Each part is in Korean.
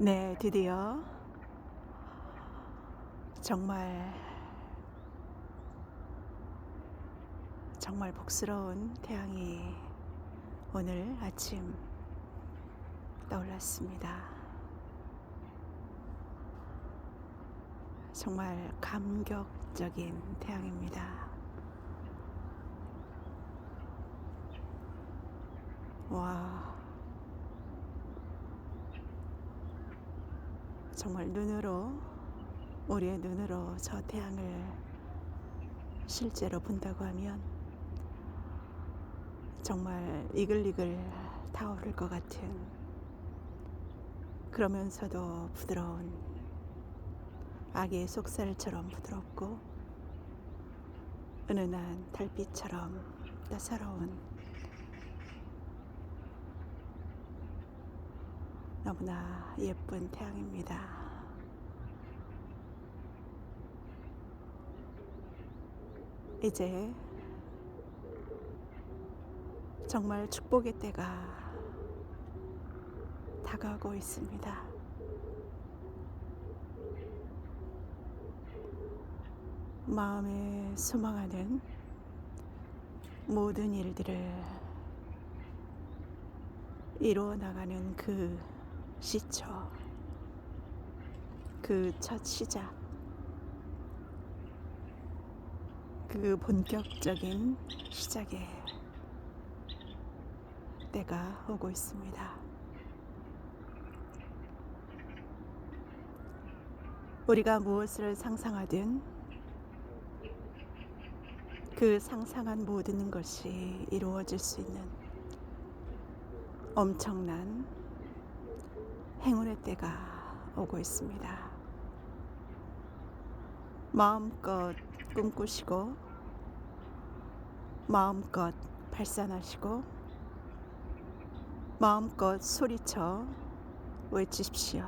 네, 드디어 정말 정말 복스러운 태양이 오늘 아침 떠올랐습니다. 정말 감격적인 태양입니다. 와. 정말 눈으로 우리의 눈으로 저 태양을 실제로 본다고 하면 정말 이글이글 타오를 것 같은 그러면서도 부드러운 아기의 속살처럼 부드럽고 은은한 달빛처럼 따사로운 너무나 예쁜 태양입니다. 이제 정말 축복의 때가 다가오고 있습니다. 마음에 소망하는 모든 일들을 이루어 나가는 그 시초, 그첫 시작, 그 본격적인 시작의 때가 오고 있습니다. 우리가 무엇을 상상하든 그 상상한 모든 것이 이루어질 수 있는 엄청난 행운의 때가 오고 있습니다. 마음껏 꿈꾸시고 마음껏 발산하시고 마음껏 소리쳐 외치십시오.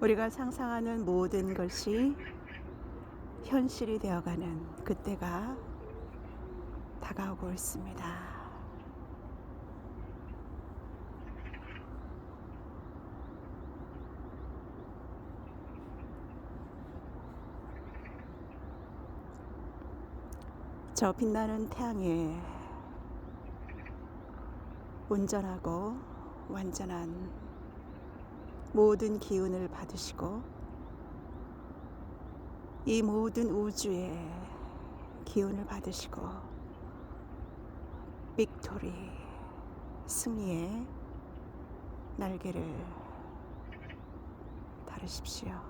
우리가 상상하는 모든 것이 현실이 되어가는 그때가 다가오고 있습니다. 저 빛나는 태양에 온전하고 완전한 모든 기운을 받으시고 이 모든 우주의 기운을 받으시고 빅토리 승리의 날개를 다루십시오.